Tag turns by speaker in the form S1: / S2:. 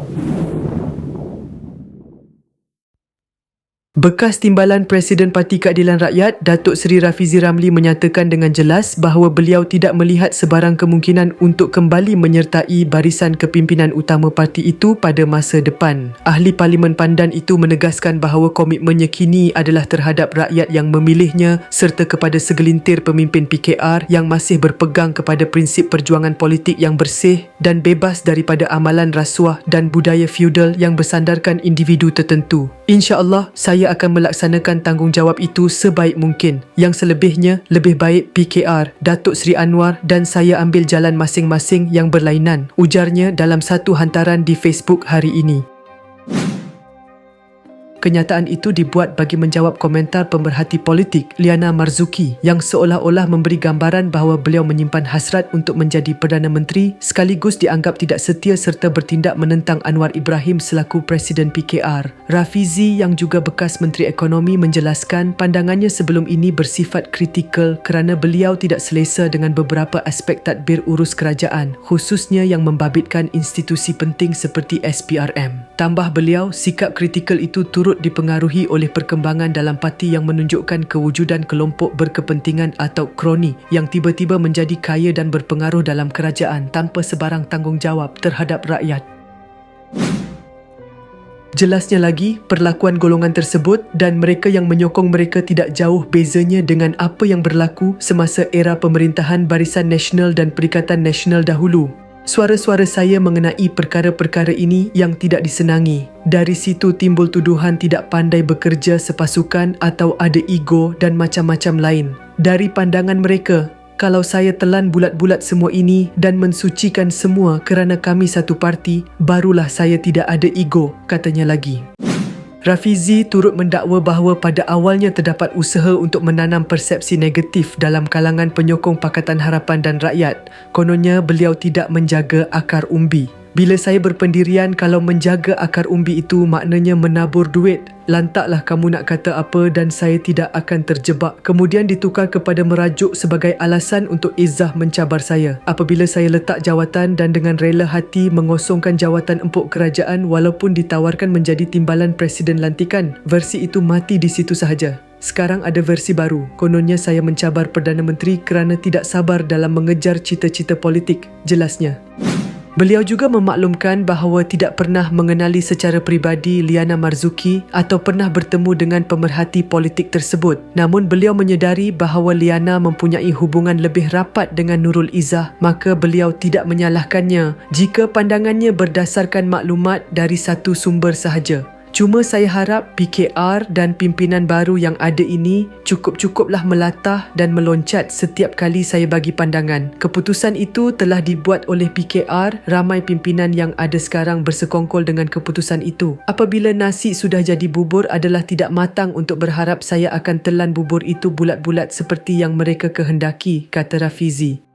S1: ハハハハ! Bekas Timbalan Presiden Parti Keadilan Rakyat, Datuk Seri Rafizi Ramli menyatakan dengan jelas bahawa beliau tidak melihat sebarang kemungkinan untuk kembali menyertai barisan kepimpinan utama parti itu pada masa depan. Ahli Parlimen Pandan itu menegaskan bahawa komitmennya kini adalah terhadap rakyat yang memilihnya serta kepada segelintir pemimpin PKR yang masih berpegang kepada prinsip perjuangan politik yang bersih dan bebas daripada amalan rasuah dan budaya feudal yang bersandarkan individu tertentu. InsyaAllah, saya akan melaksanakan tanggungjawab itu sebaik mungkin. Yang selebihnya, lebih baik PKR, Datuk Seri Anwar dan saya ambil jalan masing-masing yang berlainan. Ujarnya dalam satu hantaran di Facebook hari ini. Kenyataan itu dibuat bagi menjawab komentar pemerhati politik Liana Marzuki yang seolah-olah memberi gambaran bahawa beliau menyimpan hasrat untuk menjadi Perdana Menteri sekaligus dianggap tidak setia serta bertindak menentang Anwar Ibrahim selaku Presiden PKR. Rafizi yang juga bekas Menteri Ekonomi menjelaskan pandangannya sebelum ini bersifat kritikal kerana beliau tidak selesa dengan beberapa aspek tadbir urus kerajaan khususnya yang membabitkan institusi penting seperti SPRM. Tambah beliau, sikap kritikal itu turut turut dipengaruhi oleh perkembangan dalam parti yang menunjukkan kewujudan kelompok berkepentingan atau kroni yang tiba-tiba menjadi kaya dan berpengaruh dalam kerajaan tanpa sebarang tanggungjawab terhadap rakyat. Jelasnya lagi, perlakuan golongan tersebut dan mereka yang menyokong mereka tidak jauh bezanya dengan apa yang berlaku semasa era pemerintahan Barisan Nasional dan Perikatan Nasional dahulu Suara-suara saya mengenai perkara-perkara ini yang tidak disenangi. Dari situ timbul tuduhan tidak pandai bekerja sepasukan atau ada ego dan macam-macam lain. Dari pandangan mereka, kalau saya telan bulat-bulat semua ini dan mensucikan semua kerana kami satu parti, barulah saya tidak ada ego, katanya lagi. Rafizi turut mendakwa bahawa pada awalnya terdapat usaha untuk menanam persepsi negatif dalam kalangan penyokong Pakatan Harapan dan Rakyat. Kononnya beliau tidak menjaga akar umbi. Bila saya berpendirian kalau menjaga akar umbi itu maknanya menabur duit, lantaklah kamu nak kata apa dan saya tidak akan terjebak. Kemudian ditukar kepada merajuk sebagai alasan untuk Izzah mencabar saya. Apabila saya letak jawatan dan dengan rela hati mengosongkan jawatan empuk kerajaan walaupun ditawarkan menjadi timbalan presiden lantikan, versi itu mati di situ sahaja. Sekarang ada versi baru. Kononnya saya mencabar Perdana Menteri kerana tidak sabar dalam mengejar cita-cita politik. Jelasnya. Beliau juga memaklumkan bahawa tidak pernah mengenali secara peribadi Liana Marzuki atau pernah bertemu dengan pemerhati politik tersebut. Namun beliau menyedari bahawa Liana mempunyai hubungan lebih rapat dengan Nurul Izzah, maka beliau tidak menyalahkannya jika pandangannya berdasarkan maklumat dari satu sumber sahaja. Cuma saya harap PKR dan pimpinan baru yang ada ini cukup-cukuplah melatah dan meloncat setiap kali saya bagi pandangan. Keputusan itu telah dibuat oleh PKR, ramai pimpinan yang ada sekarang bersekongkol dengan keputusan itu. Apabila nasi sudah jadi bubur adalah tidak matang untuk berharap saya akan telan bubur itu bulat-bulat seperti yang mereka kehendaki, kata Rafizi.